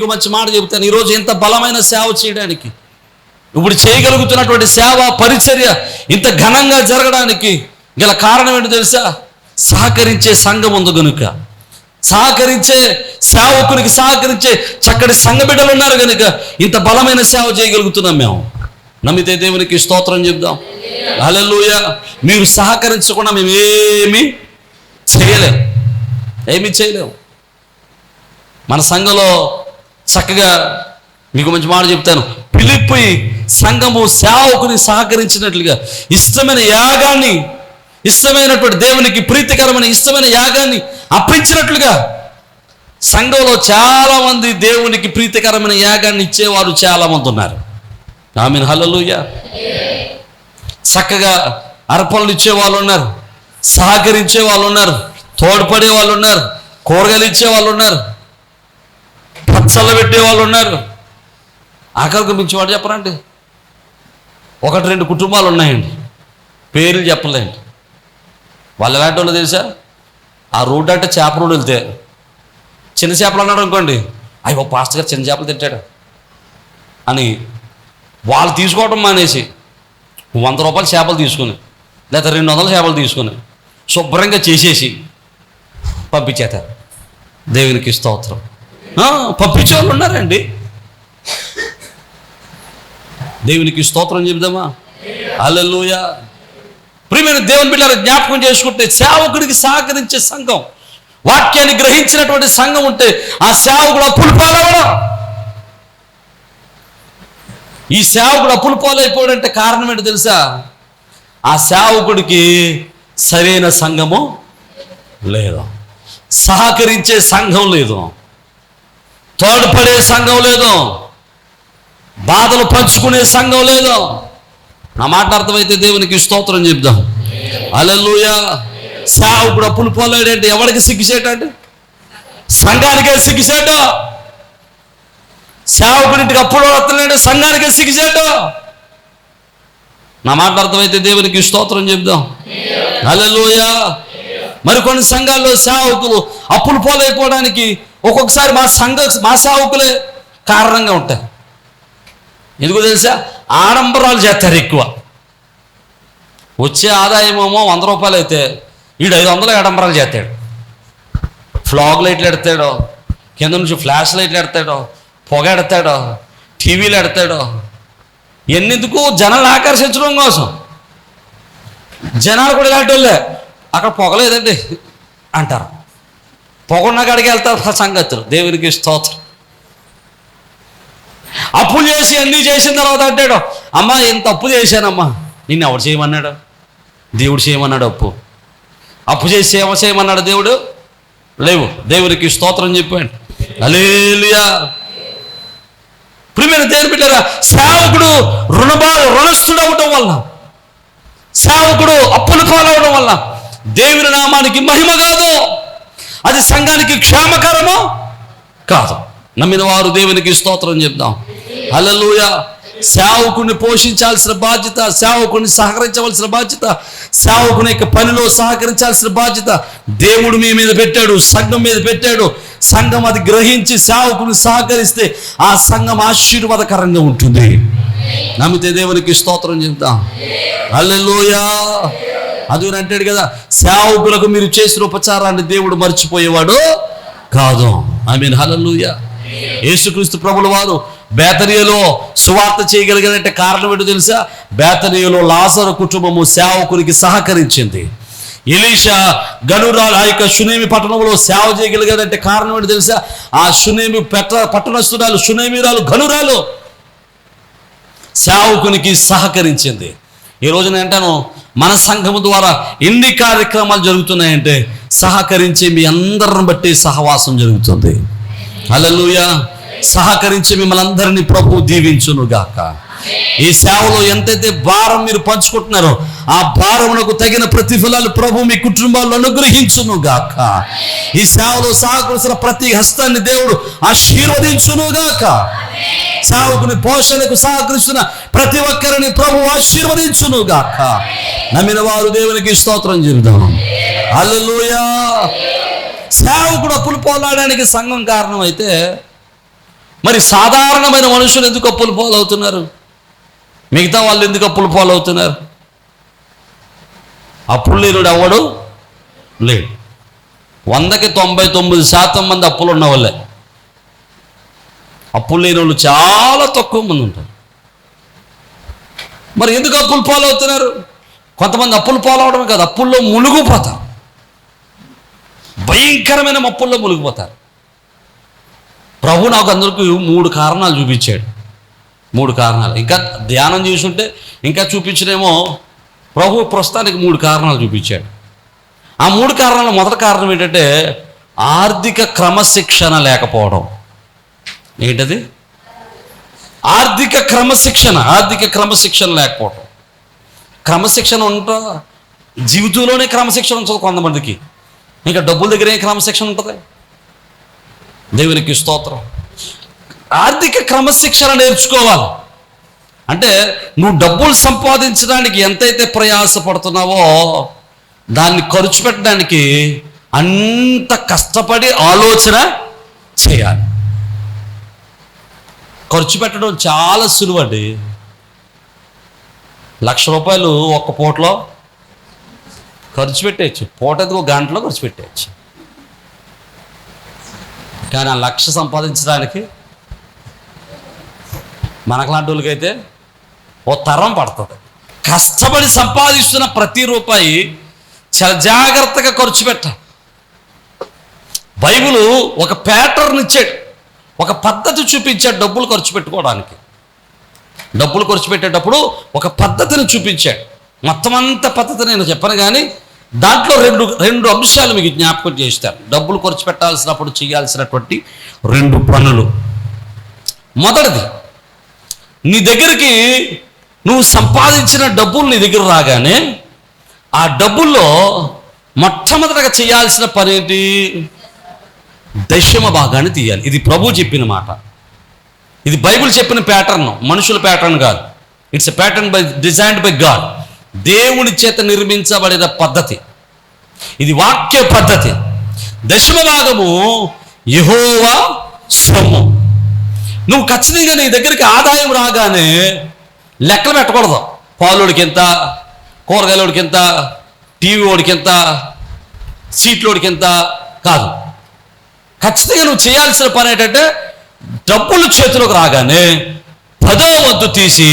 మీకు మంచి మాట చెబుతాను. ఈరోజు ఎంత బలమైన సేవ చేయడానికి ఇప్పుడు చేయగలుగుతున్నటువంటి సేవ పరిచర్య ఇంత ఘనంగా జరగడానికి గల కారణం ఏంటో తెలుసా? సహకరించే సంఘం ఉంది కనుక సహకరించే సేవకునికి సహకరించే చక్కటి సంఘ బిడ్డలు ఉన్నారు కనుక ఇంత బలమైన సేవ చేయగలుగుతున్నాం మేము. నమ్మితే దేవునికి స్తోత్రం చెప్దాం అలెలుయ మీరు సహకరించకుండా మేము ఏమీ చేయలేము ఏమీ చేయలేము మన సంఘంలో చక్కగా మీకు మంచి మాట చెప్తాను. పిలిపి సంఘము సేవకుని సహకరించినట్లుగా ఇష్టమైన యాగాన్ని ఇష్టమైనటువంటి దేవునికి ప్రీతికరమైన ఇష్టమైన యాగాన్ని అర్పించినట్లుగా సంఘంలో చాలా మంది దేవునికి ప్రీతికరమైన యాగాన్ని ఇచ్చేవారు చాలా మంది ఉన్నారు. ఆమెను. హలలుయ చక్కగా అర్పణలు ఇచ్చే వాళ్ళు ఉన్నారు. సహకరించే వాళ్ళు ఉన్నారు. తోడ్పడే వాళ్ళు ఉన్నారు. కూరగాయలు ఇచ్చే వాళ్ళు ఉన్నారు. పచ్చళ్ళు పెట్టే వాళ్ళు ఉన్నారు. ఆకలికి మించి వాడు చెప్పరండి. ఒకటి రెండు కుటుంబాలు ఉన్నాయండి. పేర్లు చెప్పలేండి. వాళ్ళు ఎలాంటి వాళ్ళు తెలుసా? ఆ రోడ్డు అంటే చేప రోడ్డు వెళ్తే. చిన్న చేపలు అన్నాడు అనుకోండి అయ్యో పాస్టర్ గారు చిన్న చేపలు తింటాడు అని వాళ్ళు తీసుకోవడం మానేసి వంద రూపాయల చేపలు తీసుకుని లేదా రెండు వందల చేపలు తీసుకుని శుభ్రంగా చేసేసి పంపించేతారు దేవునికి స్తోత్రం. ఆ, పంపించే వాళ్ళు ఉన్నారండి. దేవునికి స్తోత్రం చెబుదామా? అల్లెలుయ ప్రియమైన దేవుని బిడ్డలు జ్ఞాపకం చేసుకుంటే సేవకుడికి సహకరించే సంఘం వాక్యాన్ని గ్రహించినటువంటి సంఘం ఉంటే ఆ సేవకుడు అప్పులు పాలవడం. ఈ సేవకుడు అప్పులు పాలైపోయాడంటే కారణం ఏంటో తెలుసా? ఆ సేవకుడికి సరైన సంఘము లేదు. సహకరించే సంఘం లేదు. తోడ్పడే సంఘం లేదు. బాధలు పంచుకునే సంఘం లేదు. నా మాట అర్థమైతే దేవునికి స్తోత్రం చెప్దాం. అలెలుయ సేవకుడు అప్పులు పోలేడంటే ఎవరికి సిగ్గుసేటండి సంఘానికే సిగ్గుసేట సేవకుడింటికి అప్పుడు వస్తున్నాడు సంఘానికే సిగ్గుసేట నా మాట అర్థమైతే దేవునికి స్తోత్రం చెప్దాం. అలెలుయ మరికొన్ని సంఘాల్లో సేవకులు అప్పులు పోలేకపోవడానికి ఒక్కొక్కసారి మా సంఘ మా సేవకులే కారణంగా ఉంటాయి ఎందుకు తెలుసా? ఆడంబరాలు చేస్తారు ఎక్కువ. వచ్చే ఆదాయం ఏమో వంద రూపాయలు అయితే వీడు ఐదు వందలు ఆడంబరాలు చేస్తాడు. ఫ్లాగ్ లైట్లు ఎడతాడు కింద నుంచి ఫ్లాష్ లైట్లు ఎడతాడో పొగ ఎడతాడు టీవీలు ఎడతాడో ఎన్నెందుకు జనాలు ఆకర్షించడం కోసం? జనాలు కూడా ఇలాంటి వాళ్ళే. అక్కడ పొగలేదండి అంటారు. పొగ వెళ్తారు సంగతులు. దేవునికి స్తోత్రం. అప్పులు చేసి అన్నీ చేసిన తర్వాత అంటాడు అమ్మా ఇంత అప్పు చేశానమ్మా? నిన్ను ఎవడు చేయమన్నాడు? దేవుడు చేయమన్నాడు అప్పు. అప్పు చేసి ఏమో చేయమన్నాడు దేవుడు? లేవు. దేవునికి స్తోత్రం చెప్పాడు. అలేలియా ప్రిమేర దేవుని బిడ్డరా సేవకుడు రుణబా రుణస్థుడు అవటం వల్ల సేవకుడు అప్పులు కాలవడం వల్ల దేవుని నామానికి మహిమ కాదు. అది సంఘానికి క్షేమకరమో? కాదు. నమ్మిన వారు దేవునికి స్తోత్రం చెప్దాం. హల్లెలూయా. సేవకుని పోషించాల్సిన బాధ్యత సేవకుని సహకరించవలసిన బాధ్యత సేవకుని యొక్క పనిలో సహకరించాల్సిన బాధ్యత దేవుడు మీ మీద పెట్టాడు సంఘం మీద పెట్టాడు. సంఘం అది గ్రహించి సేవకుని సహకరిస్తే ఆ సంఘం ఆశీర్వాదకరంగా ఉంటుంది. నమ్మితే దేవునికి స్తోత్రం చెప్తాం అల్లెలోయా అది అంటాడు కదా సేవకులకు మీరు చేసిన ఉపచారాన్ని దేవుడు మర్చిపోయేవాడు కాదు. ఐ మీన్ హలలుయ యేసుక్రీస్తు ప్రభుల వారు బేతనీయలో సువార్త చేయగలిగారంటే కారణం ఏంటో తెలుసా? బేతనీయలో లాజరు కుటుంబము సేవకునికి సహకరించింది. ఎలీషా గనురాలు ఆ యొక్క సునేమి పట్టణంలో సేవ చేయగలిగారంటే కారణం ఏంటో తెలుసా? ఆ సునేమి పెట్ట పట్టణస్తురాలు సునేమిరాలు గనురాలు సేవకునికి సహకరించింది. ఈ రోజున అంటాను మన సంఘము ద్వారా ఎన్ని కార్యక్రమాలు జరుగుతున్నాయంటే సహకరించి మీ అందరిని బట్టి సహవాసం జరుగుతుంది. అలలుయ సహకరించి మిమ్మల్ని అందరినీ ప్రభు దీవించునుగాక. ఈ సేవలో ఎంతైతే భారం మీరు పంచుకుంటున్నారో ఆ భారమునకు తగిన ప్రతిఫలాలు ప్రభు మీ కుటుంబాల్లో అనుగ్రహించును గాక ఈ సేవలో సహకరిసిన ప్రతి హస్తాన్ని దేవుడు ఆశీర్వదించును గాక సేవకుని పోషణకు సహకరిస్తున్న ప్రతి ఒక్కరిని ప్రభు ఆశీర్వదించును గాక నమ్మిన వారు దేవునికి స్తోత్రం చెబుదాం. అల్లెలూయా సేవకుడు అప్పులు పోలాడడానికి సంఘం కారణం అయితే మరి సాధారణమైన మనుషులు ఎందుకు అప్పులు అవుతున్నారు మిగతా వాళ్ళు ఎందుకు అప్పులు పాలవుతున్నారు అప్పులు లేనుడు అవ్వడు లేడు. వందకి తొంభై తొమ్మిది శాతం మంది అప్పులు ఉన్న వాళ్ళే. అప్పులు లేని వాళ్ళు చాలా తక్కువ మంది ఉంటారు. మరి ఎందుకు అప్పులు పాలవుతున్నారు కొంతమంది అప్పులు పాలవడమే కాదు అప్పుల్లో మునిగిపోతారు. భయంకరమైన అప్పుల్లో మునిగిపోతారు. ప్రభు నాకు అందరికీ మూడు కారణాలు చూపించాడు. మూడు కారణాలు. ఇంకా ధ్యానం చేసుంటే ఇంకా చూపించడేమో ప్రభు ప్రస్తుతానికి మూడు కారణాలు చూపించాడు. ఆ మూడు కారణాలు మొదటి కారణం ఏంటంటే ఆర్థిక క్రమశిక్షణ లేకపోవడం. ఏంటది? ఆర్థిక క్రమశిక్షణ ఆర్థిక క్రమశిక్షణ లేకపోవడం. క్రమశిక్షణ ఉంటా జీవితంలోనే క్రమశిక్షణ ఉంటుంది కొంతమందికి. ఇంకా డబ్బుల దగ్గర ఏ క్రమశిక్షణ ఉంటుంది? దేవునికి స్తోత్రం. ఆర్థిక క్రమశిక్షణ నేర్చుకోవాలి. అంటే నువ్వు డబ్బులు సంపాదించడానికి ఎంతైతే ప్రయాసపడుతున్నావో దాన్ని ఖర్చు పెట్టడానికి అంత కష్టపడి ఆలోచన చేయాలి. ఖర్చు పెట్టడం చాలా సులువండి. లక్ష రూపాయలు ఒక్క పూటలో ఖర్చు పెట్టేయచ్చు. పూట ఒక గంటలో ఖర్చు పెట్టేయచ్చు. కానీ ఆ లక్ష సంపాదించడానికి మనకులాంటి వాళ్ళకైతే ఓ తరం పడుతుంది. కష్టపడి సంపాదిస్తున్న ప్రతి రూపాయి చాలా జాగ్రత్తగా ఖర్చు పెట్ట. బైబుల్ ఒక ప్యాటర్న్ ఇచ్చాడు. ఒక పద్ధతి చూపించాడు డబ్బులు ఖర్చు పెట్టుకోవడానికి. డబ్బులు ఖర్చు పెట్టేటప్పుడు ఒక పద్ధతిని చూపించాడు. మొత్తం అంత పద్ధతి నేను చెప్పను కానీ దాంట్లో రెండు రెండు అంశాలు మీకు జ్ఞాపకం చేస్తాను డబ్బులు ఖర్చు పెట్టాల్సినప్పుడు చేయాల్సినటువంటి రెండు పనులు. మొదటిది నీ దగ్గరికి నువ్వు సంపాదించిన డబ్బులు నీ దగ్గర రాగానే ఆ డబ్బుల్లో మొట్టమొదటగా చేయాల్సిన పని ఏంటి? దశమ భాగాన్ని తీయాలి. ఇది ప్రభు చెప్పిన మాట. ఇది బైబిల్ చెప్పిన ప్యాటర్న్. మనుషుల ప్యాటర్న్ కాదు. It's a pattern by designed by God దేవుని చేత నిర్మించబడిన పద్ధతి. ఇది వాక్య పద్ధతి. దశమ భాగము యహోవా సొమ్ము. నువ్వు ఖచ్చితంగా నీ దగ్గరికి ఆదాయం రాగానే లెక్కలు పెట్టకూడదు. పాలోడికి ఎంత కూరగాయలోడికి ఎంత టీవీ ఓడికి ఎంత సీట్లోడికి ఎంత కాదు. ఖచ్చితంగా నువ్వు చేయాల్సిన పని ఏంటంటే డబ్బులు చేతిలోకి రాగానే పదో వద్దు తీసి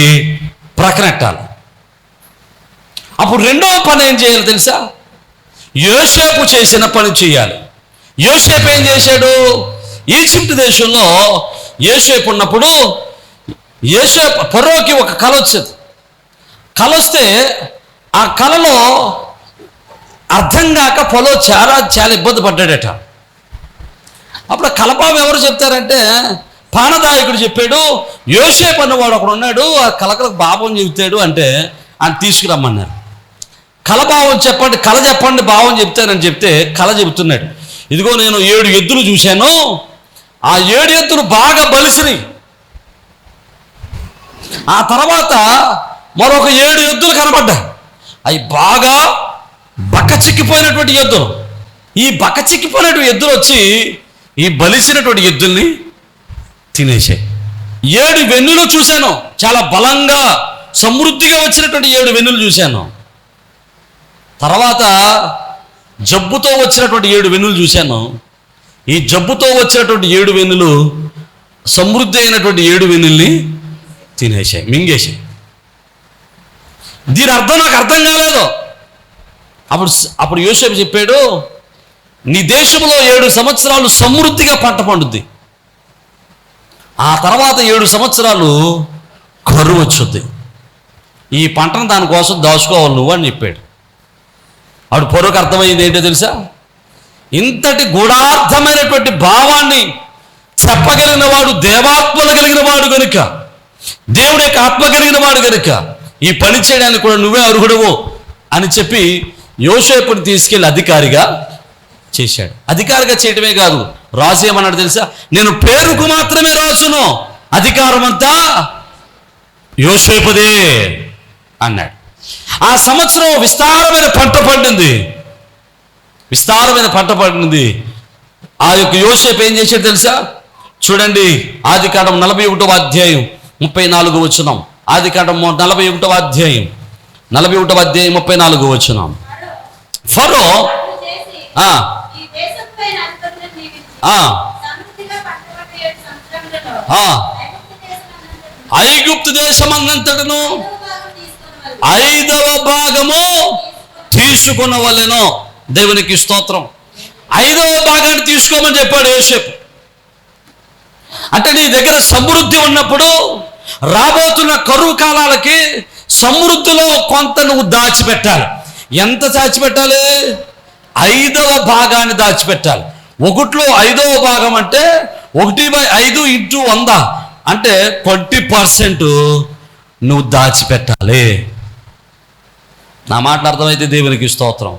ప్రకనెట్టాలి అప్పుడు రెండవ పని ఏం చేయాలి తెలుసా? యోసేపు చేసిన పని చేయాలి. యోసేపు ఏం చేశాడు? ఈజిప్ట్ దేశంలో యోసేపు ఉన్నప్పుడు యోసేపు పరోకి ఒక కళ వచ్చేది. కళ వస్తే ఆ కళలో అర్థం కాక పొలో చాలా చాలా ఇబ్బంది పడ్డాడట. అప్పుడు ఆ కలపాము ఎవరు చెప్తారంటే పానదాయకుడు చెప్పాడు యోసేపు అన్నవాడు ఒకడు ఉన్నాడు ఆ కలకలకు భావం చెబుతాడు అంటే ఆయన తీసుకురమ్మన్నారు. కళ భావం చెప్పండి కళ చెప్పండి భావం చెప్తానని చెప్తే కళ చెబుతున్నాడు. ఇదిగో నేను ఏడు ఎద్దులు చూశాను ఆ ఏడు ఎద్దులు బాగా బలిసినాయి. ఆ తర్వాత మరొక ఏడు ఎద్దులు కనబడ్డాయి అవి బాగా బక్క చిక్కిపోయినటువంటి ఎద్దులు. ఈ బక్క చిక్కిపోయినటువంటి ఎద్దులు వచ్చి ఈ బలిసినటువంటి ఎద్దుల్ని తినేసాయి ఏడు వెన్నులు చూశాను. చాలా బలంగా సమృద్ధిగా వచ్చినటువంటి ఏడు వెన్నులు చూశాను. తర్వాత జబ్బుతో వచ్చినటువంటి ఏడు వెన్నులు చూశాను. ఈ జబ్బుతో వచ్చినటువంటి ఏడు వెన్నులు సమృద్ధి అయినటువంటి ఏడు వెన్నుల్ని తినేసాయి మింగేసాయి దీని అర్థం నాకు అర్థం కాలేదు. అప్పుడు అప్పుడు యోసేపు చెప్పాడు నీ దేశంలో ఏడు సంవత్సరాలు సమృద్ధిగా పంట పండుద్ది. ఆ తర్వాత ఏడు సంవత్సరాలు కరువు వచ్చుద్ది. ఈ పంటను దానికోసం దాచుకోవాలి నువ్వు అని చెప్పాడు. అప్పుడు పొరకు అర్థమైంది ఏంటో తెలుసా? ఇంతటి గూఢార్థమైనటువంటి భావాన్ని చెప్పగలిగిన వాడు దేవాత్మలు కలిగిన వాడు గనుక దేవుడి యొక్క ఆత్మ కలిగిన వాడు గనుక ఈ పని చేయడానికి కూడా నువ్వే అర్హుడవు అని చెప్పి యోసేపుని తీసుకెళ్ళి అధికారిగా చేశాడు. అధికారిగా చేయటమే కాదు రాజు ఏమన్నాడు తెలుసా? నేను పేరుకు మాత్రమే రాజును అధికారం అంతా యోసేపుదే అన్నాడు. ఆ సంవత్సరం విస్తారమైన పంట పండింది. విస్తారమైన పంట పడింది. ఆ యొక్క యోసేపు ఏం చేశాడు తెలుసా? చూడండి ఆది కాండం నలభై ఒకటవ అధ్యాయం ముప్పై నాలుగు వచ్చినాం ఆది కాండం నలభై ఒకటవ అధ్యాయం నలభై ఒకటవ అధ్యాయం ముప్పై నాలుగు వచ్చినాం ఫరో ఐగుప్తు దేశమన్నంతటను ఐదవ భాగం తీసుకొనవలెను. ఐదవ భాగము తీసుకునవలెను. దేవునికి స్తోత్రం. ఐదవ భాగాన్ని తీసుకోమని చెప్పాడు యోసేపు. అంటే నీ దగ్గర సమృద్ధి ఉన్నప్పుడు రాబోతున్న కరువు కాలాలకి సమృద్ధిలో కొంత నువ్వు దాచిపెట్టాలి. ఎంత దాచిపెట్టాలి? ఐదవ భాగాన్ని దాచిపెట్టాలి. ఒకటిలో ఐదవ భాగం అంటే ఒకటి బై ఐదు ఇంటూ వంద. అంటే ట్వంటీ పర్సెంట్ నువ్వు దాచిపెట్టాలి. నా మాట అర్థమైతే దేవునికి స్తోత్రం.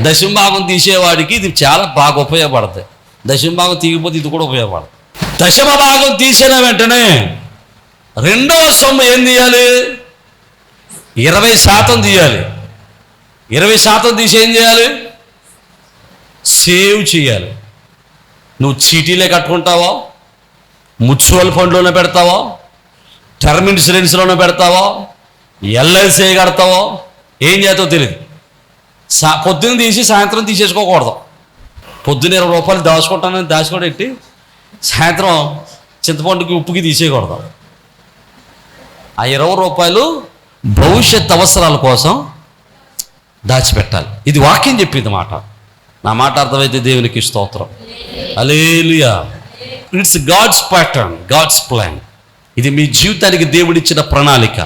దశంభాగం తీసేవాడికి ఇది చాలా బాగా ఉపయోగపడతాయి. దశంభాగం తీయకపోతే ఇది కూడా ఉపయోగపడుతుంది దశమ భాగం తీసిన వెంటనే రెండవ సొమ్ము ఏం తీయాలి? ఇరవై శాతం తీయాలి. ఇరవై శాతం తీసి ఏం చేయాలి? సేవ్ చేయాలి. నువ్వు చీటీలే కట్టుకుంటావా? మ్యూచువల్ ఫండ్లోనే పెడతావా? టర్మ్ ఇన్సూరెన్స్లోనే పెడతావా? ఎల్ఐసి కడతావో? ఏం చేస్తావో తెలియదు సా పొద్దున్న తీసి సాయంత్రం తీసేసుకోకూడదు. పొద్దున్న ఇరవై రూపాయలు దాచుకుంటానని దాచుకోబెట్టి సాయంత్రం చింతపండుకి ఉప్పుకి తీసేయకూడదు. ఆ ఇరవై రూపాయలు భవిష్యత్ అవసరాల కోసం దాచిపెట్టాలి. ఇది వాక్యం చెప్పింది మాట. నా మాట అర్థమైతే దేవునికి స్తోత్రం. Alleluia it's God's pattern God's plan ఇది మీ జీవితానికి దేవుడిచ్చిన ప్రణాళిక.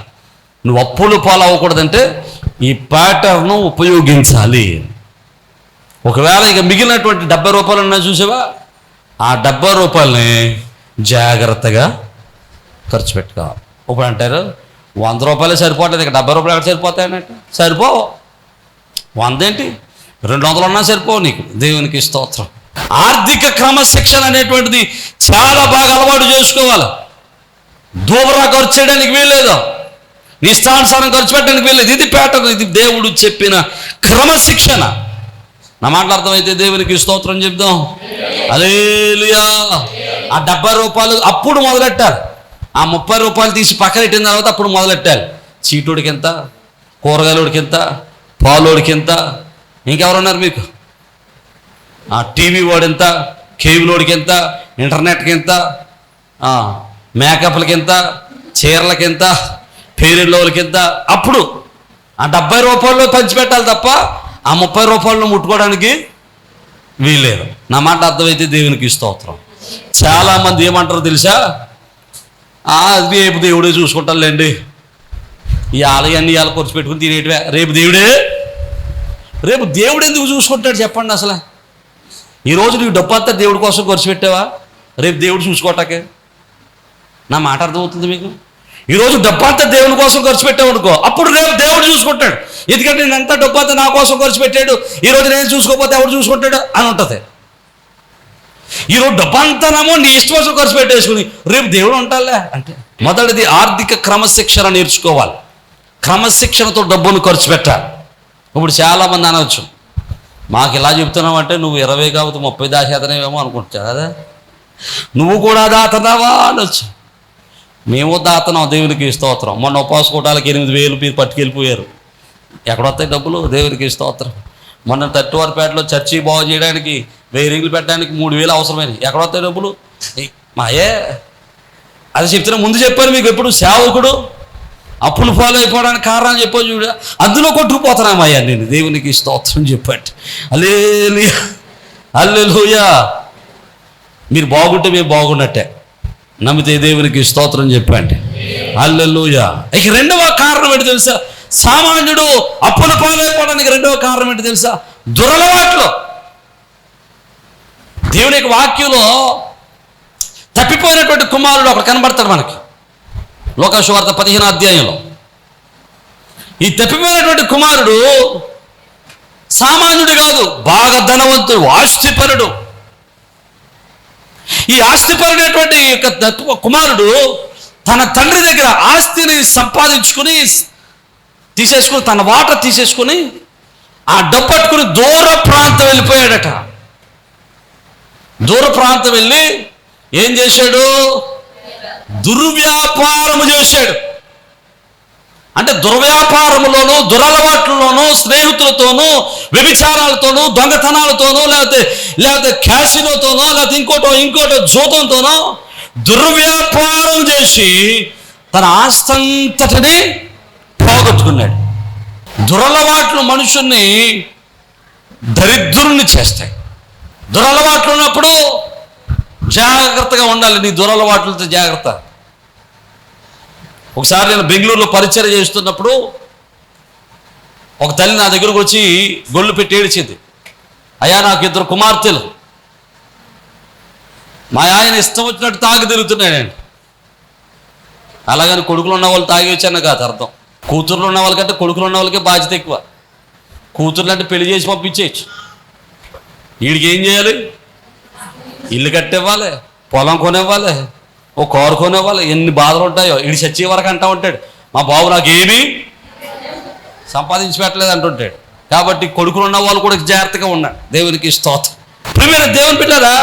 నువ్వు అప్పులు పాలవ్వకూడదంటే ఈ ప్యాటర్ను ఉపయోగించాలి. ఒకవేళ ఇక మిగిలినటువంటి డెబ్బై రూపాయలు ఉన్నా చూసావా? ఆ డెబ్బై రూపాయలని జాగ్రత్తగా ఖర్చు పెట్టుకోవాలి ఇప్పుడు అంటారు వంద రూపాయలు సరిపోతుంది ఇక డెబ్బై రూపాయలు ఎక్కడ సరిపోతాయన్నట్టు సరిపోవు వంద ఏంటి రెండు వందలు ఉన్నా సరిపోవు నీకు. దేవునికి స్తోత్రం. ఆర్థిక క్రమశిక్షణ అనేటువంటిది చాలా బాగా అలవాటు చేసుకోవాలి. దూబరా ఖర్చు చేయడానికి వీల్లేదు. ఇష్టానుసారం ఖర్చు పెట్టడానికి వెళ్ళేది ఇది ప్యాటర్న్ ఇది దేవుడు చెప్పిన క్రమశిక్షణ. నా మాటలు అర్థమైతే దేవునికి స్తోత్రం చెప్దాం. అలేలుయా ఆ డెబ్బై రూపాయలు అప్పుడు మొదలెట్టారు. ఆ ముప్పై రూపాయలు తీసి పక్కన పెట్టిన తర్వాత అప్పుడు మొదలెట్టారు. చీటుడికి ఎంత కూరగాయలోడికి ఎంత పాలోడికి ఎంత ఇంకెవరున్నారు మీకు? ఆ టీవీ వాడు ఎంత కేబులోడికి ఎంత ఇంటర్నెట్కి ఎంత మేకప్లకి ఎంత చీరలకి ఎంత పేరెళ్ళకి కింద అప్పుడు ఆ డెబ్బై రూపాయల్లో పంచిపెట్టాలి తప్ప ఆ ముప్పై రూపాయలను ముట్టుకోవడానికి వీల్లేదు. నా మాట అర్థమైతే దేవునికి స్తోత్రం. చాలామంది ఏమంటారు తెలుసా? "ఆ, రేపు దేవుడే చూసుకుంటానులేండి. ఈ ఆలయాన్ని ఇవాళ ఖర్చు పెట్టుకుని తినేటివే. రేపు దేవుడే? రేపు దేవుడు ఎందుకు చూసుకుంటాడు చెప్పండి అసలు. ఈరోజు నువ్వు డబ్బు అంతా దేవుడి కోసం ఖర్చు పెట్టావా రేపు దేవుడు చూసుకోవటాకే నా మాట అర్థమవుతుంది మీకు? ఈరోజు డబ్బంతా అంతా దేవుని కోసం ఖర్చు పెట్టామనుకో అప్పుడు రేపు దేవుడు చూసుకుంటాడు. ఎందుకంటే నేను ఎంత డబ్బు అంతా నా కోసం ఖర్చు పెట్టాడు ఈరోజు నేను చూసుకోకపోతే ఎవడు చూసుకుంటాడు అని ఉంటుంది. ఈరోజు డబ్బు అంతానేమో నీ ఇష్టం కోసం ఖర్చు పెట్టేసుకుని రేపు దేవుడు ఉంటాలే అంటే. మొదటిది ఆర్థిక క్రమశిక్షణ నేర్చుకోవాలి. క్రమశిక్షణతో డబ్బును ఖర్చు పెట్టాలి. ఇప్పుడు చాలామంది అనవచ్చు మాకు ఇలా చెప్తున్నావు అంటే నువ్వు ఇరవై కాకపోతే ముప్పై దాచేతనేమో అనుకుంటా కదా నువ్వు కూడా దాతనావా అనొచ్చు. మేము దాతనం దేవునికి స్తోత్రం. మొన్న ఉపవాస కూటాలకి ఎనిమిది వేలు మీరు పట్టుకెళ్ళిపోయారు. ఎక్కడొస్తాయి డబ్బులు? దేవునికి స్తోత్రం. మొన్న తట్టువారిపేటలో చర్చి బాగు చేయడానికి వెయ్యి రింగులు పెట్టడానికి మూడు వేలు అవసరమైనవి ఎక్కడొస్తాయి డబ్బులు? మాయే అది చెప్తున్నా ముందు చెప్పాను మీకు ఎప్పుడు సేవకుడు అప్పులు ఫాలో అయిపోవడానికి కారణం చెప్పాను చూడ. అందులో కొట్టుకుపోతున్నామయ్యా నేను. దేవునికి స్తోత్రం చెప్పండి. అల్లే అల్లెలుయా మీరు బాగుంటే మేము బాగున్నట్టే. నమ్మితే దేవునికి స్తోత్రం చెప్పండి. అల్లెలుయా ఇక రెండవ కారణం ఏంటి తెలుసా? సామాన్యుడు అప్పుల పాలైపోవడానికి రెండవ కారణం ఏంటి తెలుసా? దురలవాట్లు దేవుని యొక్క వాక్యంలో తప్పిపోయినటువంటి కుమారుడు ఒకడు కనబడతాడు మనకి. లోకాశువార్త పదిహేను అధ్యాయంలో. ఈ తప్పిపోయినటువంటి కుమారుడు సామాన్యుడు కాదు బాగా ధనవంతుడు ఆస్తిపరుడు. ఈ ఆస్తిపరుడైనటువంటి యొక్క కుమారుడు తన తండ్రి దగ్గర ఆస్తిని సంపాదించుకుని తీసేసుకుని తన వాట తీసేసుకుని ఆ డబ్బట్టుకుని దూర ప్రాంతం వెళ్ళిపోయాడట. దూర ప్రాంతం వెళ్ళి ఏం చేశాడు? దుర్వ్యాపారము చేశాడు. అంటే దుర్వ్యాపారములోనూ దురలవాట్లలోనూ స్నేహితులతోనూ వ్యభిచారాలతోనూ దొంగతనాలతోనూ లేకపోతే లేకపోతే క్యాసినోతోనో లేకపోతే ఇంకోటో ఇంకోటో జూతంతోనో దుర్వ్యాపారం చేసి తన ఆస్తంతటిని పోగొట్టుకున్నాడు. దురలవాట్లు మనుషుల్ని దరిద్రుల్ని చేస్తాయి. దురలవాట్లు ఉన్నప్పుడు జాగ్రత్తగా ఉండాలి. నీ దురలవాట్లతో జాగ్రత్త. ఒకసారి నేను బెంగళూరులో పరిచయం చేస్తున్నప్పుడు ఒక తల్లి నా దగ్గరకు వచ్చి గొల్లు పెట్టి ఏడిచింది. అయ్యా నాకు ఇద్దరు కుమార్తెలు. మా ఆయన ఇష్టం వచ్చినట్టు తాగి తిరుగుతున్నాడండి అలాగని కొడుకులు ఉన్న వాళ్ళు తాగి వచ్చాను కాదు అర్థం. కూతుర్లు ఉన్న వాళ్ళకంటే కొడుకులు ఉన్న వాళ్ళకే బాధ్యత ఎక్కువ. కూతుర్లు అంటే పెళ్ళి చేసి పంపించేయచ్చు. వీడికి ఏం చేయాలి? ఇల్లు కట్టివ్వాలి పొలం కొనివ్వాలి ఓ కోరుకునే వాళ్ళు ఎన్ని బాధలు ఉంటాయో. వీడు చచ్చే వరకు అంటా ఉంటాడు మా బాబు నాకేమీ సంపాదించి పెట్టలేదు అంటుంటాడు. కాబట్టి కొడుకులు ఉన్న వాళ్ళు కూడా జాగ్రత్తగా ఉన్నాడు దేవునికి స్తోత్రం. ప్రిమేర దేవుని బిడ్డారా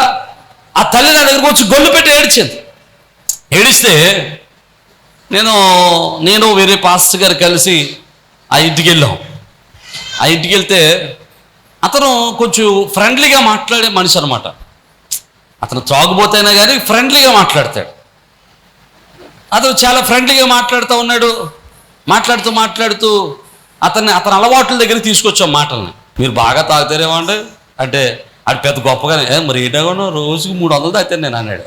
ఆ తల్లి నా దగ్గరకు వచ్చి గొల్లు పెట్టి ఏడిచింది. ఏడిస్తే నేను నేను వేరే పాస్టర్ గారు కలిసి ఆ ఇంటికి వెళ్ళాం. ఆ ఇంటికి వెళ్తే అతను కొంచెం ఫ్రెండ్లీగా మాట్లాడే మనిషి అనమాట అతను త్రాగుబోతైనా కానీ ఫ్రెండ్లీగా మాట్లాడతాడు. అతను చాలా ఫ్రెండ్లీగా మాట్లాడుతూ ఉన్నాడు. మాట్లాడుతూ మాట్లాడుతూ అతన్ని అతని అలవాట్ల దగ్గర తీసుకొచ్చాం మాటల్ని. మీరు బాగా తాగుతారేమో అండి. అంటే అది పెద్ద గొప్పగానే మరి ఏంటో రోజుకి మూడు వందలు తాగుతాను నేను అన్నాడు.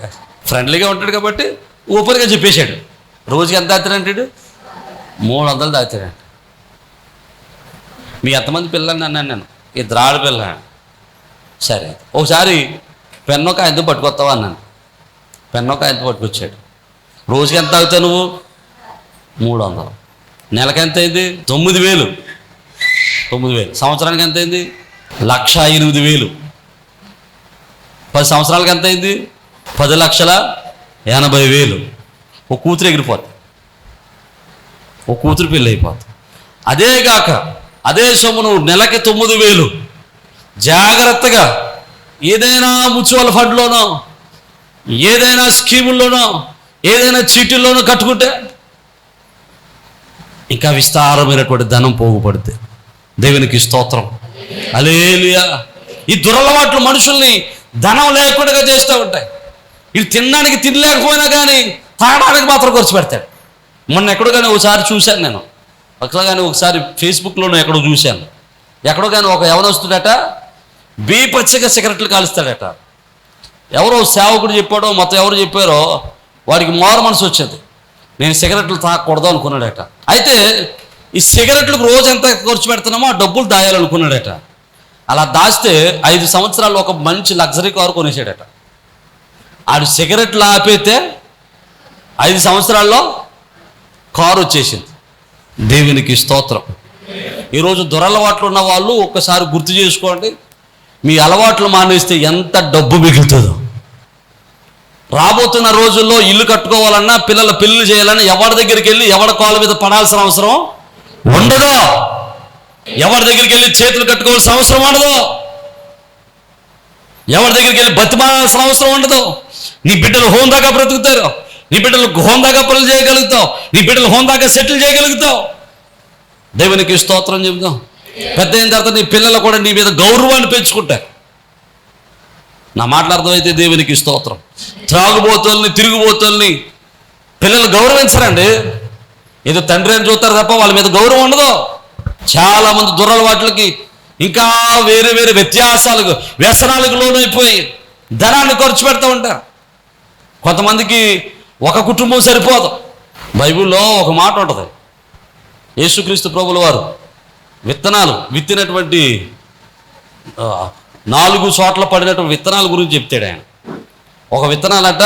ఫ్రెండ్లీగా ఉంటాడు కాబట్టి ఓపెన్గా చెప్పేశాడు. రోజుకి ఎంత తాగుతాడంటాడు మూడు వందలు తాగుతాడంట మీ ఎంతమంది పిల్లని అన్నాను నేను. ఇద్దరు ఆడపిల్ల సరే. ఒకసారి పెన్నొక ఆయనతో పట్టుకొస్తావా? అన్నాను. పెన్నొక ఆయనతో పట్టుకొచ్చాడు. రోజుకి ఎంత తాగుతావు నువ్వు? మూడు వందలు నెలకి ఎంత అయింది తొమ్మిది వేలు. తొమ్మిది వేలు. సంవత్సరానికి ఎంత అయింది లక్ష ఎనిమిది వేలు. పది సంవత్సరాలకి ఎంత అయింది పది లక్షల ఎనభై వేలు. ఒక కూతురు ఎగిరిపోతుంది ఒక కూతురు పెళ్ళి అయిపోతుంది అదే కాక అదే సొమ్మును నెలకి తొమ్మిది వేలు. జాగ్రత్తగా ఏదైనా మ్యూచువల్ ఫండ్లోనో ఏదైనా స్కీముల్లోనో ఏదైనా చీటీల్లోనో కట్టుకుంటే ఇంకా విస్తారమైనటువంటి ధనం పోగుపడితే. దేవునికి స్తోత్రం. అలేలియా ఈ దురలవాట్లు మనుషుల్ని ధనం లేకుండా చేస్తూ ఉంటాయి. ఇది తినడానికి తినలేకపోయినా కానీ తాగడానికి మాత్రం ఖర్చు పెడతాడు. మొన్న ఎక్కడో కానీ ఒకసారి చూశాను నేను. అక్కడ కానీ ఒకసారి ఫేస్బుక్లోనూ ఎక్కడో చూశాను. ఎక్కడో కానీ ఒక యవనస్తుడట బీపచ్చగా సిగరెట్లు కాలుస్తాడట. ఎవరో సేవకుడు చెప్పాడో మొత్తం ఎవరు చెప్పారో వాడికి మారు మనసు వచ్చేది. నేను సిగరెట్లు తాగకూడదు అనుకున్నాడట. అయితే ఈ సిగరెట్లకు రోజు ఎంత ఖర్చు పెడుతున్నామో ఆ డబ్బులు దాయాలనుకున్నాడట. అలా దాస్తే ఐదు సంవత్సరాలు ఒక మంచి లగ్జరీ కారు కొనేసాడట. ఆడు సిగరెట్లు ఆపేతే ఐదు సంవత్సరాల్లో కారు వచ్చేసింది. దేవునికి స్తోత్రం. ఈరోజు దురలవాట్లు ఉన్న వాళ్ళు ఒక్కసారి గుర్తు చేసుకోండి. మీ అలవాట్లు మానేస్తే ఎంత డబ్బు మిగులుతుందో. రాబోతున్న రోజుల్లో ఇల్లు కట్టుకోవాలన్నా పిల్లల పెళ్ళి చేయాలన్నా ఎవరి దగ్గరికి వెళ్ళి ఎవరి కాళ్ళ మీద పడాల్సిన అవసరం ఉండదు. ఎవరి దగ్గరికి వెళ్ళి చేతులు కట్టుకోవాల్సిన అవసరం ఉండదు. ఎవరి దగ్గరికి వెళ్ళి బతిమాలాల్సిన అవసరం ఉండదు. నీ బిడ్డలు హోందాగా బ్రతుకుతారు. నీ బిడ్డలు హోందాగా పనులు చేయగలుగుతావు. నీ బిడ్డలు హోందాగా సెటిల్ చేయగలుగుతావు. దేవునికి స్తోత్రం చెబుదాం. పెద్ద అయిన తర్వాత నీ పిల్లలు కూడా నీ మీద గౌరవాన్ని పెంచుకుంటారు. నా మాటలు అర్థమైతే దేవునికి స్తోత్రం. త్రాగుబోతుల్ని తిరుగుబోతుల్ని పిల్లలు గౌరవించరండి. ఏదో తండ్రి అని చూస్తారు తప్ప వాళ్ళ మీద గౌరవం ఉండదు. చాలా మంది వాటికి ఇంకా వేరే వేరే వ్యత్యాసాలకు వ్యసనాలకు లోనైపోయి ధనాన్ని ఖర్చు పెడతా ఉంటారు. కొంతమందికి ఒక కుటుంబం సరిపోదు. బైబిల్లో ఒక మాట ఉంటుంది. యేసుక్రీస్తు ప్రభుల వారు విత్తనాలు విత్తినటువంటి నాలుగు చోట్ల పడినటువంటి విత్తనాల గురించి చెప్తాడు ఆయన. ఒక విత్తనాలట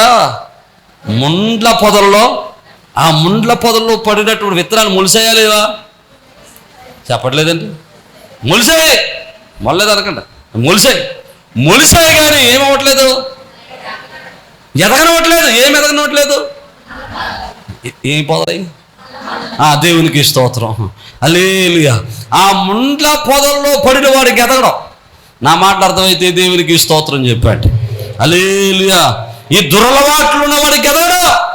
ముండ్ల పొదల్లో ఆ ముండ్ల పొదల్లో పడినటువంటి విత్తనాలు ములిసాయా లేవా? చెప్పట్లేదండి. మొలిసాయి. మొలలేదు అనకండి. మొలిసాయి మొలిసాయి కానీ ఏమవ్వట్లేదు ఎదగనవట్లేదు ఏం ఎదగనవట్లేదు ఏం పోదాయి ఆ దేవునికి స్తోత్రం. అలేలుగా ఆ ముండ్ల పొదల్లో పడిన వాడికి ఎదగడం. నా మాట అర్థమైతే దేవునికి స్తోత్రం చెప్పండి. అలేలుయా ఈ దురలవాట్లు ఉన్నవాడికి ఎదగడు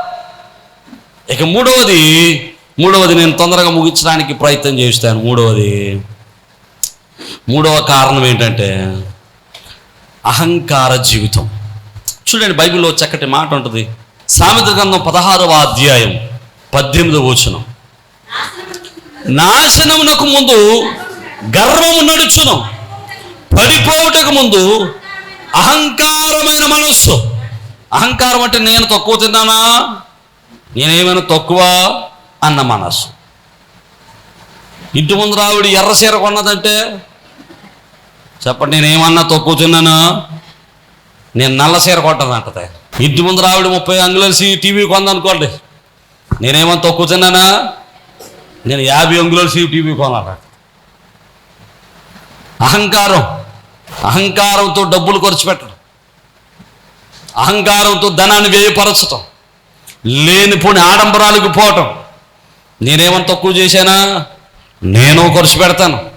ఇక మూడవది మూడవది నేను తొందరగా ముగించడానికి ప్రయత్నం చేస్తాను. మూడవది మూడవ కారణం ఏంటంటే అహంకార జీవితం. చూడండి బైబిల్లో చక్కటి మాట ఉంటుంది. సామెత గ్రంథం పదహారవ అధ్యాయం పద్దెనిమిదవ వచనం. నాశనమునకు ముందు గర్వము నడుచునం. పడిపోవటకు ముందు అహంకారమైన మనస్సు. అహంకారం అంటే నేను తక్కువ తిన్నానా? నేనేమైనా తక్కువ అన్న మనస్సు. ఇంటి ముందు రావిడి ఎర్ర చీర కొన్నదంటే చెప్పండి నేనేమన్నా తక్కువ తిన్నానా? నేను నల్ల చీర కొట్టదు అంటది ఇంటి ముందు రావిడ ముప్పై అంగులసి టీవీ కొందనుకోండి నేనేమన్నా తక్కువ తిన్నానా? నేను యాభై అంగులసి టీవీ కొనాలి అహంకారం. అహంకారంతో డబ్బులు ఖర్చు పెట్టడం అహంకారంతో ధనాన్ని వ్యయపరచటం లేనిపోని ఆడంబరాలకు పోవటం. నేనేమని తక్కువ చేశానా? నేను ఖర్చు పెడతాను.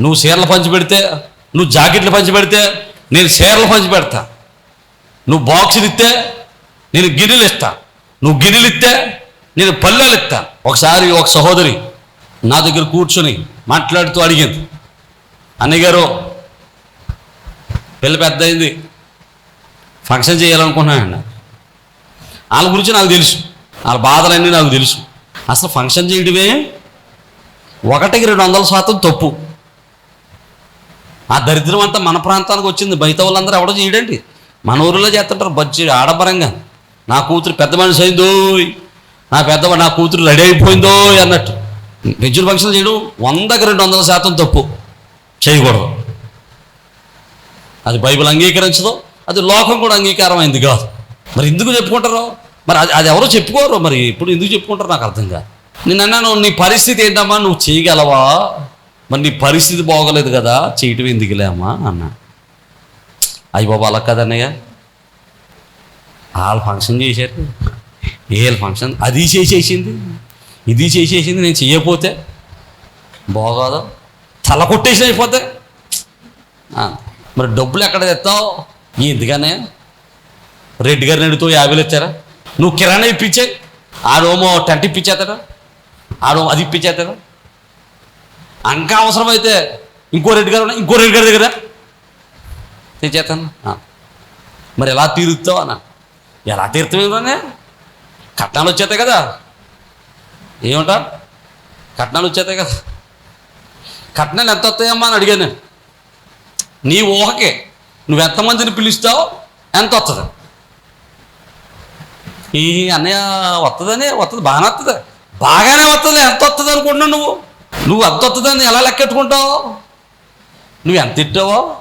నువ్వు చీరలు పంచి పెడితే నువ్వు జాకెట్లు పంచి పెడితే నేను చీరలు పంచి పెడతా. నువ్వు బాక్సులు ఇస్తే నేను గిన్నెలు ఇస్తా. నువ్వు గిన్నెలు ఇస్తే నేను పల్లెలు ఇస్తా. ఒకసారి ఒక సహోదరి నా దగ్గర కూర్చొని మాట్లాడుతూ అడిగింది. అన్నయ్య గారు పిల్ల పెద్ద అయింది ఫంక్షన్ చేయాలనుకుంటున్నానండి వాళ్ళ గురించి నాకు తెలుసు. వాళ్ళ బాధలన్నీ నాకు తెలుసు. అసలు ఫంక్షన్ చేయడమే ఒకటికి రెండు వందల శాతం తప్పు. ఆ దరిద్రం అంతా మన ప్రాంతానికి వచ్చింది. బయట వాళ్ళందరూ ఎవడో చేయడండి. మన ఊరిలో చేస్తుంటారు బజ్జీ ఆడంబరంగా. నా కూతురు పెద్ద మనిషి అయిందో నా పెద్ద నా కూతురు రెడీ అయిపోయిందో అన్నట్టు. వెజ్జుల ఫంక్షన్ చేయడం వందకి రెండు వందల శాతం తప్పు. చేయకూడదు. అది బైబిల్ అంగీకరించదు అది లోకం కూడా అంగీకారం అయింది కాదు. మరి ఎందుకు చెప్పుకుంటారు? మరి అది అది ఎవరో చెప్పుకోరు మరి ఇప్పుడు ఎందుకు చెప్పుకుంటారు నాకు అర్థం కాదు. నేను అన్నాను నీ పరిస్థితి ఏంటమ్మా నువ్వు చేయగలవా? మరి నీ పరిస్థితి బాగోలేదు కదా చేయటం ఎందుకులే అమ్మా అన్నా అయ్యి బాబా అలా కదన్నయ్య వాళ్ళు ఫంక్షన్ చేశారు. వీళ్ళ ఫంక్షన్ అది చేసేసింది. ఇది చేసేసింది నేను చేయకపోతే బాగోదు. తల కొట్టేసి అయిపోతే మరి డబ్బులు ఎక్కడ తెస్తావు? ఎందుకనే రెడ్డి గారిని అడుగుతూ యాభైలు ఇచ్చారా? నువ్వు కిరాణా ఇప్పించే. ఆడోమో టెంట్ ఇప్పించేస్తాడా ఆడో అది ఇప్పించేస్తాడు ఇంకా అవసరమైతే ఇంకో రెడ్డి గారు ఇంకో రెడ్డి గారి దగ్గర తెచ్చేస్తాను. మరి ఎలా తీరుస్తావు అన్న? ఎలా తీరుతామేమోనే కట్నాలు వచ్చేస్తాయి కదా. ఏమంటారు కట్నాలు వచ్చేతాయి కదా. కట్నాలు ఎంత వస్తాయమ్మా అని అడిగాను నేను. నీ ఊహకే. నువ్వు ఎంతమందిని పిలుస్తావు ఎంత వస్తుంది ఈ అన్నయ్య వస్తుందని వస్తుంది బాగానే వస్తుంది బాగానే వస్తుంది ఎంత వస్తుంది అనుకుంటున్నావు నువ్వు? నువ్వు ఎంత వస్తుందని ఎలా లెక్కెట్టుకుంటావు? నువ్వు ఎంత తిట్టావో?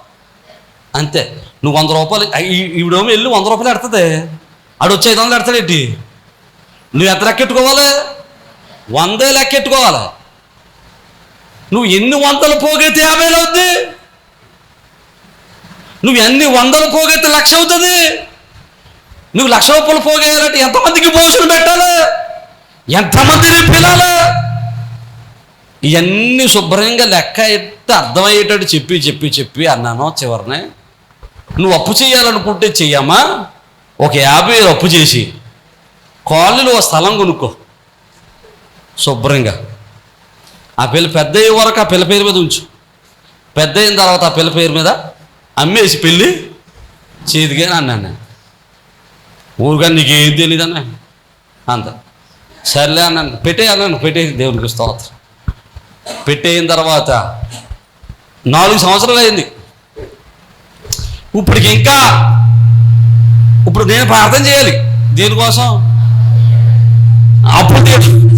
అంతే. నువ్వు వంద రూపాయలు ఈవిడేమో వెళ్ళి వంద రూపాయలు ఎడుతుంది. ఆడు వచ్చి ఐదు వందలు ఎడతాడేంటి నువ్వు ఎంత లెక్కెట్టుకోవాలి? వందే లెక్కెట్టుకోవాలి. నువ్వు ఎన్ని వందలు పోగైతే యాభైలో ఉంది? నువ్వు ఎన్ని వందలు పోగైతే లక్ష అవుతుంది? నువ్వు లక్ష రూపాయలు పోగేయాలంటే ఎంతమందికి భోజనం పెట్టాలి? ఎంతమందిని పిలాలి? ఇవన్నీ శుభ్రంగా లెక్క ఎత్తే అర్థమయ్యేటట్టు చెప్పి చెప్పి చెప్పి అన్నాను చివరిని. నువ్వు అప్పు చేయాలనుకుంటే చెయ్యమ్మా. ఒక యాభై వేలు అప్పు చేసి కాలనీలో ఓ స్థలం కొనుక్కో. శుభ్రంగా. ఆ పిల్ల పెద్ద అయ్యే వరకు ఆ పిల్ల పేరు మీద ఉంచు. పెద్ద అయిన తర్వాత ఆ పిల్ల పేరు మీద అమ్మేసి పెళ్ళి చేతికే అన్నాను నేను. ఊరుగా నీకు ఏం తెలియదు అన్న. అంత. సర్లే అన్నాను. పెట్టే అన్నాను. పెట్టే దేవునికి స్తోత్రం. పెట్టేయిన తర్వాత నాలుగు సంవత్సరాలు అయింది. ఇప్పటికి ఇంకా ఇప్పుడు నేను ప్రార్థన చేయాలి. దేనికోసం? అప్పుడు దేవుడు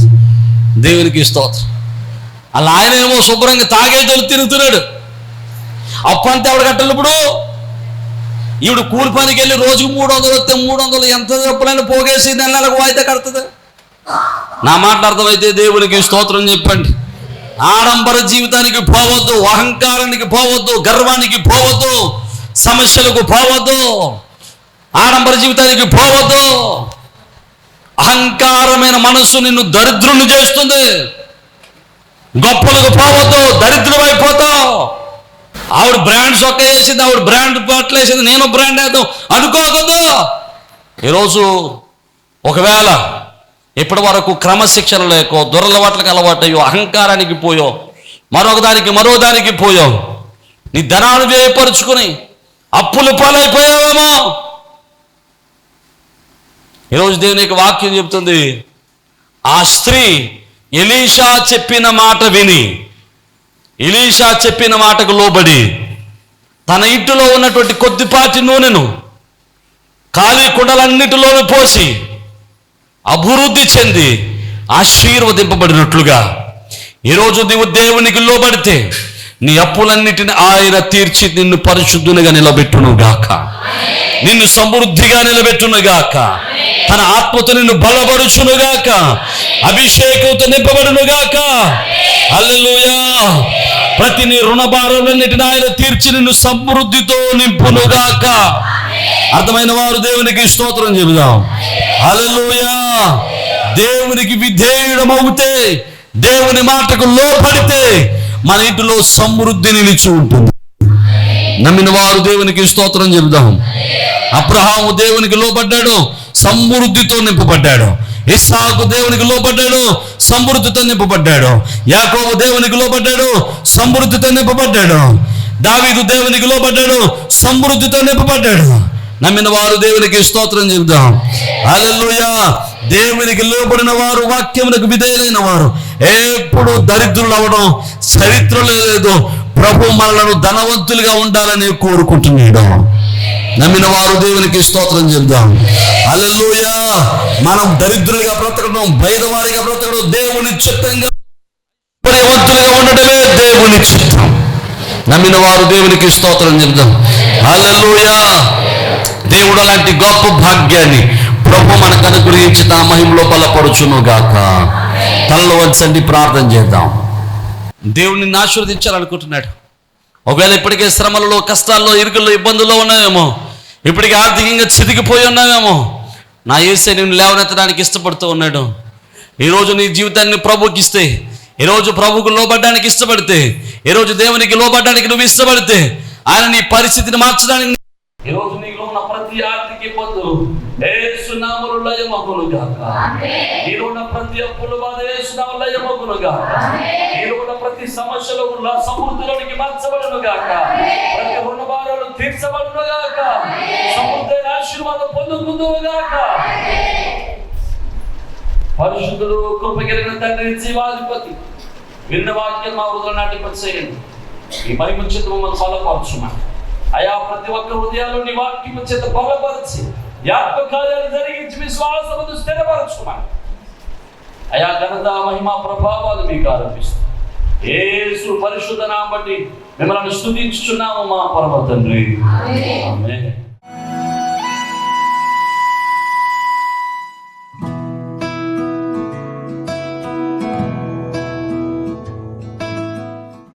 దేవునికి స్తోత్రం. అలా ఆయన ఏమో శుభ్రంగా తాగే తిరుగుతున్నాడు. అప్పు అంతా ఎవడు కట్టాలి ఇప్పుడు? ఈవిడ కూలి పనికి వెళ్ళి రోజుకు మూడు వందలు వస్తే మూడు వందలు ఎంత డబ్బులైనా పోగేసి నెల నెలకు వాయిదా కడుతుంది. నా మాట అర్థమైతే దేవునికి స్తోత్రం చెప్పండి. ఆడంబర జీవితానికి పోవద్దు అహంకారానికి పోవద్దు గర్వానికి పోవద్దు సమస్యలకు పోవద్దు ఆడంబర జీవితానికి పోవద్దు. అహంకారమైన మనస్సు నిన్ను దరిద్రుని చేస్తుంది. గొప్పలకు పోవద్దు దరిద్రమైపోతావు. ఆవిడ బ్రాండ్ సొక్క వేసింది ఆవిడ బ్రాండ్ బట్టలు వేసింది నేను బ్రాండ్ వేద్దాం. అనుకోకూడదు. ఈరోజు ఒకవేళ ఇప్పటి వరకు క్రమశిక్షణ లేకో దురలవాట్లకు అలవాటయ్యో అహంకారానికి పోయో మరొక దానికి మరో దానికి పోయో నీ ధనాన్ని వ్యయపరుచుకుని అప్పులు పాలైపోయావేమో. ఈరోజు దేవుని యొక్క వాక్యం చెప్తుంది ఆ స్త్రీ ఎలీషా చెప్పిన మాట విని ఇలీషా చెప్పిన మాటకు లోబడి తన ఇంటిలో ఉన్నటువంటి కొద్దిపాటి నూనెను ఖాళీ కుండలన్నిటిలోనూ పోసి అభివృద్ధి చెంది ఆశీర్వదింపబడినట్లుగా. ఈరోజు నీవు దేవునికి లోబడితే నీ అప్పులన్నిటిని ఆయన తీర్చి నిన్ను పరిశుద్ధునిగా నిలబెట్టును గాక. నిన్ను సమృద్ధిగా నిలబెట్టును గాక. తన ఆత్మతో నిన్ను బలపరుచును గాక. అభిషేకంతో నింపబడును గాక. హల్లెలూయా. ప్రతి నీ రుణభారాలన్నిటిని ఆయన తీర్చి నిన్ను సమృద్ధితో నింపును గాక. అర్థమైన వారు దేవునికి స్తోత్రం చెబుదాం. అల్లెలుయా దేవునికి విధేయుడమవుతే దేవుని మాటకు లోపడితే మన ఇంటిలో సమృద్ధి నిలిచి ఉంటుంది. నమ్మిన వారు దేవునికి స్తోత్రం చెబుదాం. అబ్రహాము దేవునికి లోపడ్డాడు సమృద్ధితో నింపబడ్డాడు. ఇస్సాకు దేవునికి లోపడ్డాడు సమృద్ధితో నింపబడ్డాడు. యాకోబు దేవునికి లోపడ్డాడు సమృద్ధితో నింపబడ్డాడు. దావీదు దేవునికి లోపడ్డాడు సమృద్ధితో నింపబడ్డాడు. నమ్మిన వారు దేవునికి స్తోత్రం చెబుదాం. హల్లెలూయా! దేవునికి లోబడిన వారు వాక్యమునకు విధేయులైన వారు. ఎప్పుడు దరిద్రులు అవ్వడం చరిత్రలో లేదు. ప్రభు మనలను ధనవంతులుగా ఉండాలని కోరుకుంటున్నాడు. నమ్మిన వారు దేవునికి స్తోత్రం చెప్దాం హల్లెలూయా! మనం దరిద్రులుగా బ్రతకడం బయదవారిగా బ్రతకడం దేవుని చిత్తంగా ఐశ్వర్యవంతులుగా ఉండడమే దేవుని చిత్తం. నమ్మిన వారు దేవునికి స్తోత్రం చెప్దాం హల్లెలూయా! దేవుడు అలాంటి గొప్ప భాగ్యాన్ని ప్రభు మనకు అనుగ్రహించి తన మహిమలో బలపరుచును గాక తనలో వంచండి ప్రార్థన చేద్దాం. దేవుని ఆశీర్వదించాలనుకుంటున్నాడు ఒకవేళ ఇప్పటికే శ్రమలలో కష్టాల్లో ఇరుకుల్లో ఇబ్బందుల్లో ఉన్నావేమో ఇప్పటికే ఆర్థికంగా చితికిపోయి ఉన్నావేమో నా ఏసే నేను లేవనెత్తడానికి ఇష్టపడుతూ ఉన్నాడు. ఈరోజు నీ జీవితాన్ని ప్రభుకి ఇస్తే ఈరోజు ప్రభుకు లోబడ్డానికి ఇష్టపడితే ఈరోజు దేవునికి లోబడ్డానికి నువ్వు ఇష్టపడితే ఆయన నీ పరిస్థితిని మార్చడానికి ఈరోజు నీలో ఉన్న ప్రతి ఆర్థిక ఇబ్బందులు ఏసునామలు లయమగును గాక నీలో ఉన్న ప్రతి అప్పులు బాధ ఏసునామలు లయమగును గాక నీలో ఉన్న ప్రతి సమస్యలు ఉన్న సమృద్ధిలోనికి మార్చబడును గాక ప్రతి రుణ భారాలు తీర్చబడును గాక సమృద్ధి ఆశీర్వాదం పొందుకుందువు గాక పరిశుద్ధుడు కృప కలిగిన తండ్రి జీవాధిపతి. విన్న వాక్యం మా హృదయ నాటిపతి చేయండి ఈ మహిమ చేత మమ్మల్ని బలపరచుమని. అయా ప్రతి ఒక్క హృదయాలు నీ వాక్యము చేత బలపరిచి యాత్మకార్యాలు జరిగించి విశ్వాసమును స్థిరపరచుమని అయా ఘనత మహిమ ప్రభావాలు మీకు ఆరోపిస్తాం ఏసు పరిశుద్ధ నామం బట్టి మిమ్మల్ని స్తుతించుచున్నాము మా పరమ తండ్రి.